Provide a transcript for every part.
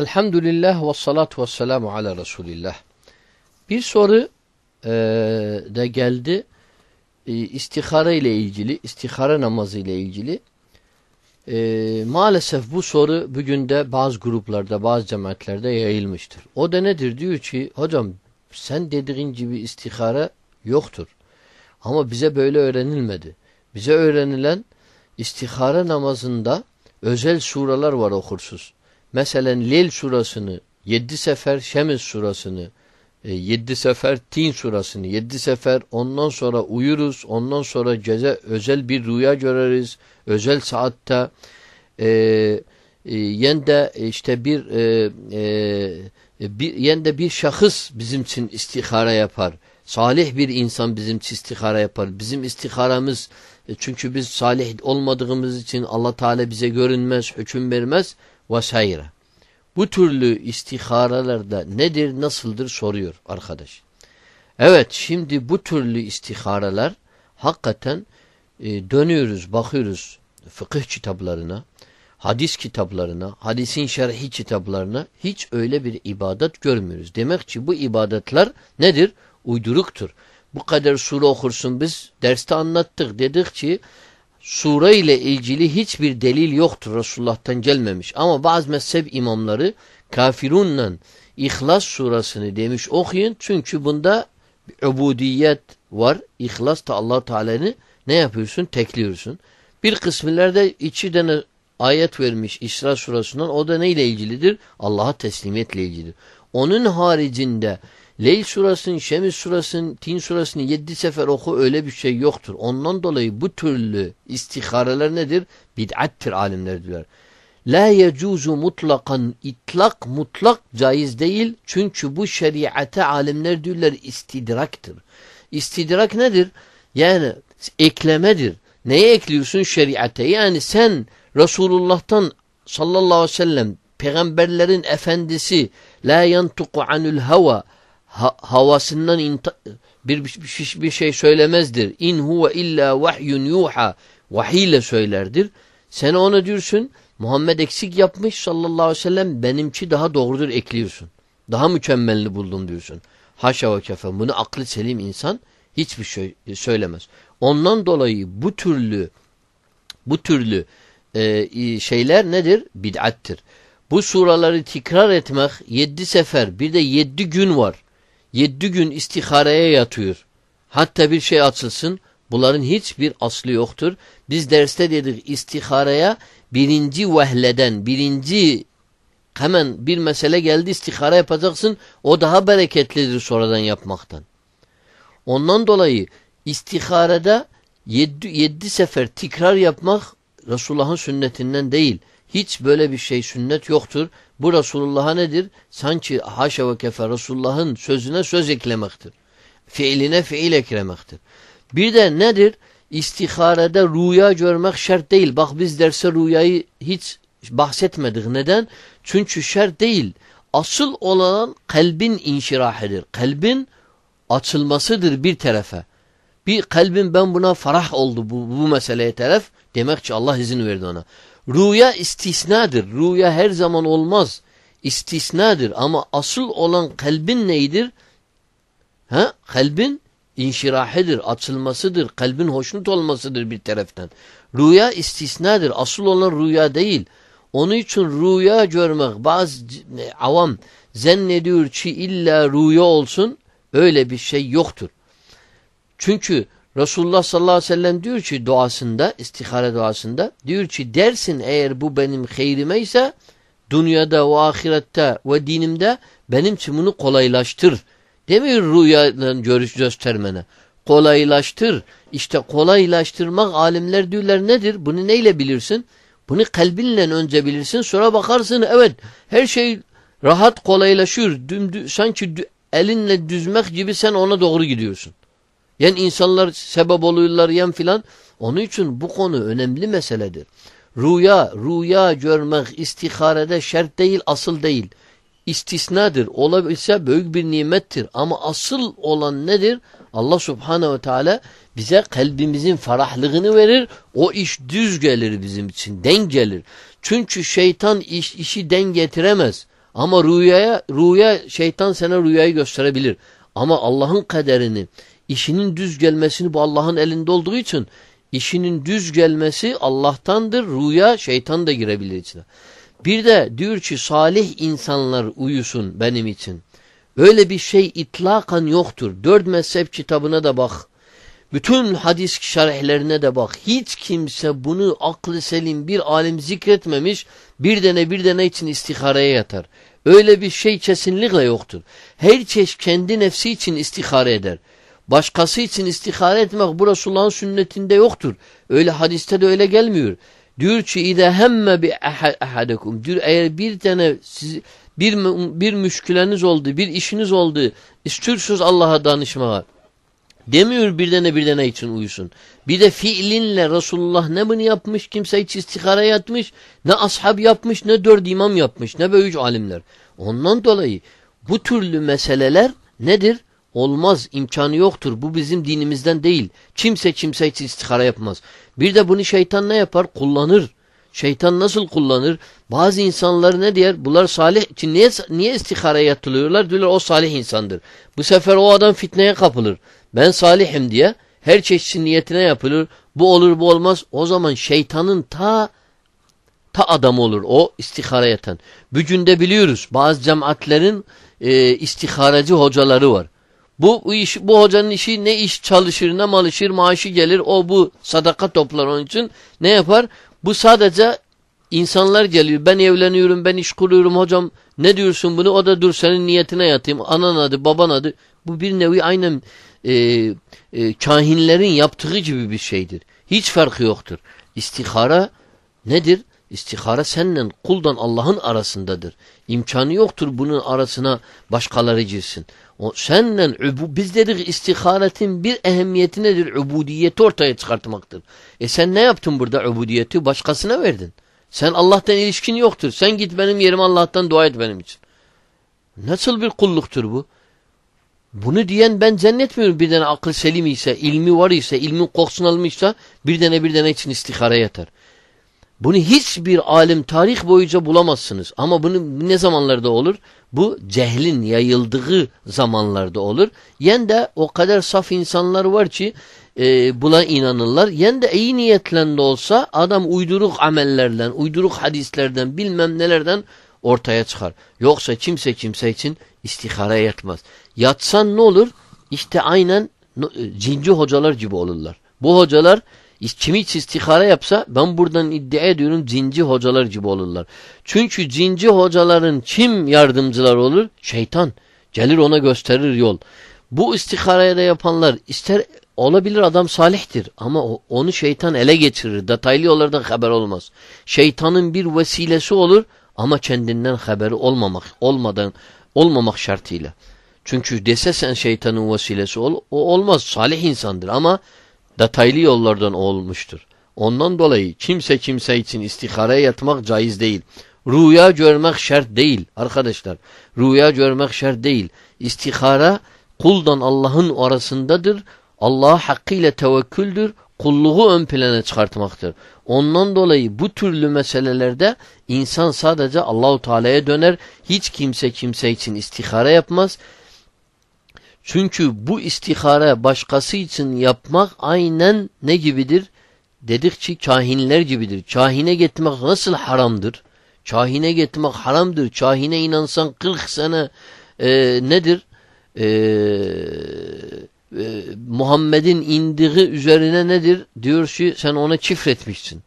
Elhamdülillah ve salatu ve selamu ala Resulillah. Bir soru e, da geldi. E, istihara ile ilgili, istihara namazı ile ilgili. E, maalesef bu soru bugün de bazı gruplarda, bazı cemaatlerde yayılmıştır. O da nedir? Diyor ki, hocam sen dediğin gibi istihara yoktur. Ama bize böyle öğrenilmedi. Bize öğrenilen istihara namazında özel suralar var okursuz. Mesela Leyl surasını yedi sefer Şems surasını e, yedi sefer Tin surasını yedi sefer ondan sonra uyuruz ondan sonra gece özel bir rüya göreriz özel saatte e, e, yende işte bir e, e, bir yende bir şahıs bizim için istihara yapar. Salih bir insan bizim için istihara yapar. Bizim istiharamız e, çünkü biz salih olmadığımız için Allah Teala bize görünmez hüküm vermez vesaire. Bu türlü istiharalarda nedir, nasıldır soruyor arkadaş. Evet şimdi bu türlü istiharalar hakikaten e, dönüyoruz, bakıyoruz fıkıh kitaplarına, hadis kitaplarına, hadisin şerhi kitaplarına hiç öyle bir ibadet görmüyoruz. Demek ki bu ibadetler nedir? Uyduruktur. Bu kadar sure okursun biz derste anlattık. Dedik ki sure ile ilgili hiçbir delil yoktur Resulullah'tan gelmemiş. Ama bazı mezhep imamları kafirunla İhlas surasını demiş okuyun. Çünkü bunda ubudiyet var. İhlas da allah Teala'nı ne yapıyorsun? Tekliyorsun. Bir kısmilerde içi tane ayet vermiş İsra surasından. O da neyle ilgilidir? Allah'a teslimiyetle ilgilidir. Onun haricinde Leyl surasının, Şems surasının, Tin surasını yedi sefer oku öyle bir şey yoktur. Ondan dolayı bu türlü istihareler nedir? Bid'attir alimler diyorlar. La yecuzu mutlakan itlak mutlak caiz değil. Çünkü bu şeriate alimler diyorlar istidraktır. İstidrak nedir? Yani eklemedir. Neye ekliyorsun şeriate? Yani sen Resulullah'tan sallallahu aleyhi ve sellem peygamberlerin efendisi la yantuku anul hava ha havasından bir, bir, bir şey söylemezdir. İn huve illa vahyun yuha vahiyle söylerdir. Sen ona diyorsun Muhammed eksik yapmış sallallahu aleyhi ve sellem benimki daha doğrudur ekliyorsun. Daha mükemmelini buldum diyorsun. Haşa ve kefe. Bunu aklı selim insan hiçbir şey söylemez. Ondan dolayı bu türlü bu türlü e, şeyler nedir? Bid'attir. Bu suraları tekrar etmek yedi sefer bir de yedi gün var. Yedi gün istihareye yatıyor. Hatta bir şey açılsın. Bunların hiçbir aslı yoktur. Biz derste dedik istihareye birinci vehleden, birinci hemen bir mesele geldi istihara yapacaksın. O daha bereketlidir sonradan yapmaktan. Ondan dolayı istiharede yedi, yedi sefer tekrar yapmak Resulullah'ın sünnetinden değil. Hiç böyle bir şey sünnet yoktur. Bu Resulullah'a nedir? Sanki haşa ve kefe Resulullah'ın sözüne söz eklemektir. Fiiline fiil eklemektir. Bir de nedir? İstiharede rüya görmek şart değil. Bak biz derse rüyayı hiç bahsetmedik. Neden? Çünkü şart değil. Asıl olan kalbin inşirahidir. Kalbin açılmasıdır bir tarafa. Bir kalbin ben buna farah oldu bu, bu meseleye taraf. Demek ki Allah izin verdi ona. Rüya istisnadır. Rüya her zaman olmaz. İstisnadır ama asıl olan kalbin neydir? Ha? Kalbin inşirahidir, açılmasıdır, kalbin hoşnut olmasıdır bir taraftan. Rüya istisnadır. Asıl olan rüya değil. Onun için rüya görmek bazı avam zannediyor ki illa rüya olsun öyle bir şey yoktur. Çünkü Resulullah sallallahu aleyhi ve sellem diyor ki duasında, istihare duasında diyor ki dersin eğer bu benim hayrime ise dünyada ve ahirette ve dinimde benim için bunu kolaylaştır. Demiyor rüyadan görüş göstermene. Kolaylaştır. İşte kolaylaştırmak alimler diyorlar nedir? Bunu neyle bilirsin? Bunu kalbinle önce bilirsin sonra bakarsın evet her şey rahat kolaylaşıyor. Dümdü, sanki elinle düzmek gibi sen ona doğru gidiyorsun. Yani insanlar sebep oluyorlar yan filan. Onun için bu konu önemli meseledir. Rüya, rüya görmek istiharede şart değil, asıl değil. İstisnadır. Olabilse büyük bir nimettir. Ama asıl olan nedir? Allah subhanehu ve teala bize kalbimizin ferahlığını verir. O iş düz gelir bizim için. Den gelir. Çünkü şeytan iş, işi den getiremez. Ama rüyaya, rüya şeytan sana rüyayı gösterebilir. Ama Allah'ın kaderini, işinin düz gelmesini bu Allah'ın elinde olduğu için işinin düz gelmesi Allah'tandır. Rüya şeytan da girebilir içine. Bir de diyor ki salih insanlar uyusun benim için. Öyle bir şey itlakan yoktur. Dört mezhep kitabına da bak. Bütün hadis şerhlerine de bak. Hiç kimse bunu aklı selim bir alim zikretmemiş. Bir dene bir dene için istihareye yatar. Öyle bir şey kesinlikle yoktur. Her çeşit kendi nefsi için istihare eder. Başkası için istihare etmek bu Resulullah'ın sünnetinde yoktur. Öyle hadiste de öyle gelmiyor. Diyor ki ide hemme bi ahadekum. Diyor eğer bir tane siz, bir bir müşküleniz oldu, bir işiniz oldu, istiyorsunuz Allah'a danışmaya. Demiyor bir tane bir tane için uyusun. Bir de fiilinle Resulullah ne bunu yapmış, kimse hiç istihara yatmış, ne ashab yapmış, ne dört imam yapmış, ne böyle üç alimler. Ondan dolayı bu türlü meseleler nedir? Olmaz, imkanı yoktur. Bu bizim dinimizden değil. Kimse kimse için istihara yapmaz. Bir de bunu şeytan ne yapar? Kullanır. Şeytan nasıl kullanır? Bazı insanlar ne diyor? Bunlar salih için niye, niye istihara yatılıyorlar? Diyorlar o salih insandır. Bu sefer o adam fitneye kapılır. Ben salihim diye her çeşit niyetine yapılır. Bu olur bu olmaz. O zaman şeytanın ta ta adam olur o istihara yatan. Bugün de biliyoruz bazı cemaatlerin e, istiharacı hocaları var. Bu, bu iş bu hocanın işi ne iş çalışır ne malışır maaşı gelir o bu sadaka toplar onun için ne yapar? Bu sadece insanlar geliyor ben evleniyorum ben iş kuruyorum hocam ne diyorsun bunu o da dur senin niyetine yatayım anan adı baban adı bu bir nevi aynen e, e, kahinlerin yaptığı gibi bir şeydir. Hiç farkı yoktur. İstihara nedir? İstihara seninle kuldan Allah'ın arasındadır. İmkanı yoktur bunun arasına başkaları girsin. O senle biz dedik istiharetin bir ehemmiyeti nedir? Ubudiyeti ortaya çıkartmaktır. E sen ne yaptın burada ubudiyeti? Başkasına verdin. Sen Allah'tan ilişkin yoktur. Sen git benim yerime Allah'tan dua et benim için. Nasıl bir kulluktur bu? Bunu diyen ben zannetmiyorum bir tane akıl selim ise, ilmi var ise, ilmin kokusunu almışsa bir tane bir tane için istihara yeter. Bunu hiçbir alim tarih boyunca bulamazsınız. Ama bunu ne zamanlarda olur? Bu cehlin yayıldığı zamanlarda olur. Yen de o kadar saf insanlar var ki e, buna inanırlar. Yen de iyi niyetle de olsa adam uyduruk amellerden, uyduruk hadislerden bilmem nelerden ortaya çıkar. Yoksa kimse kimse için istihara yatmaz. Yatsan ne olur? İşte aynen cinci hocalar gibi olurlar. Bu hocalar kim hiç istihara yapsa ben buradan iddia ediyorum cinci hocalar gibi olurlar. Çünkü cinci hocaların kim yardımcılar olur? Şeytan. Gelir ona gösterir yol. Bu istiharaya da yapanlar ister olabilir adam salihtir ama onu şeytan ele geçirir. Detaylı yollardan haber olmaz. Şeytanın bir vesilesi olur ama kendinden haberi olmamak olmadan olmamak şartıyla. Çünkü dese sen şeytanın vesilesi ol, o olmaz. Salih insandır ama detaylı yollardan olmuştur. Ondan dolayı kimse kimse için istihareye yatmak caiz değil. Rüya görmek şart değil arkadaşlar. Rüya görmek şart değil. İstihara kuldan Allah'ın arasındadır. Allah'a hakkıyla tevekküldür. Kulluğu ön plana çıkartmaktır. Ondan dolayı bu türlü meselelerde insan sadece Allahu Teala'ya döner. Hiç kimse kimse için istihara yapmaz. Çünkü bu istihare başkası için yapmak aynen ne gibidir? Dedikçe kahinler gibidir. Kahine gitmek nasıl haramdır? Kahine gitmek haramdır. Kahine inansan 40 sene e, nedir? E, e, Muhammed'in indiği üzerine nedir? Diyor ki sen ona çifretmişsin.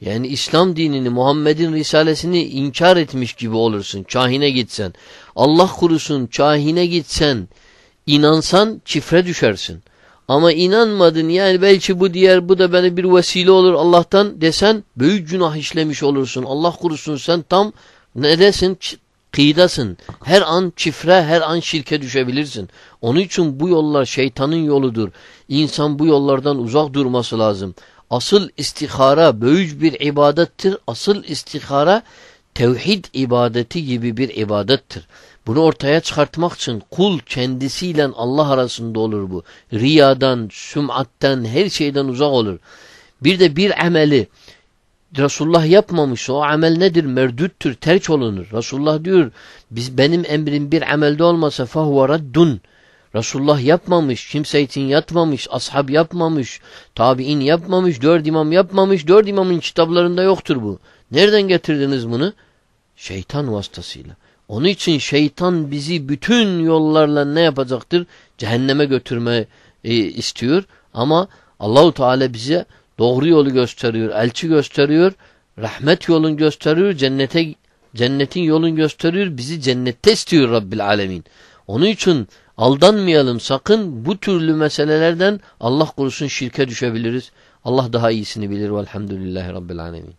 Yani İslam dinini, Muhammed'in risalesini inkar etmiş gibi olursun. Kahine gitsen. Allah kurusun kahine gitsen İnansan çifre düşersin. Ama inanmadın yani belki bu diğer bu da bana bir vesile olur Allah'tan desen büyük günah işlemiş olursun. Allah kurusun sen tam nedesin? Kıydasın. Her an çifre, her an şirke düşebilirsin. Onun için bu yollar şeytanın yoludur. İnsan bu yollardan uzak durması lazım. Asıl istihara büyük bir ibadettir. Asıl istihara tevhid ibadeti gibi bir ibadettir. Bunu ortaya çıkartmak için kul kendisiyle Allah arasında olur bu. Riyadan, sümatten, her şeyden uzak olur. Bir de bir ameli Resulullah yapmamış o amel nedir? Merdüttür, terk olunur. Resulullah diyor biz benim emrim bir amelde olmasa fahuve raddun. Resulullah yapmamış, kimse için yatmamış, ashab yapmamış, tabi'in yapmamış, dört imam yapmamış, dört imamın kitaplarında yoktur bu. Nereden getirdiniz bunu? Şeytan vasıtasıyla. Onun için şeytan bizi bütün yollarla ne yapacaktır? Cehenneme götürme e, istiyor. Ama Allahu Teala bize doğru yolu gösteriyor, elçi gösteriyor, rahmet yolun gösteriyor, cennete cennetin yolun gösteriyor, bizi cennette istiyor Rabbil Alemin. Onun için aldanmayalım sakın bu türlü meselelerden Allah korusun şirke düşebiliriz. Allah daha iyisini bilir velhamdülillahi Rabbil Alemin.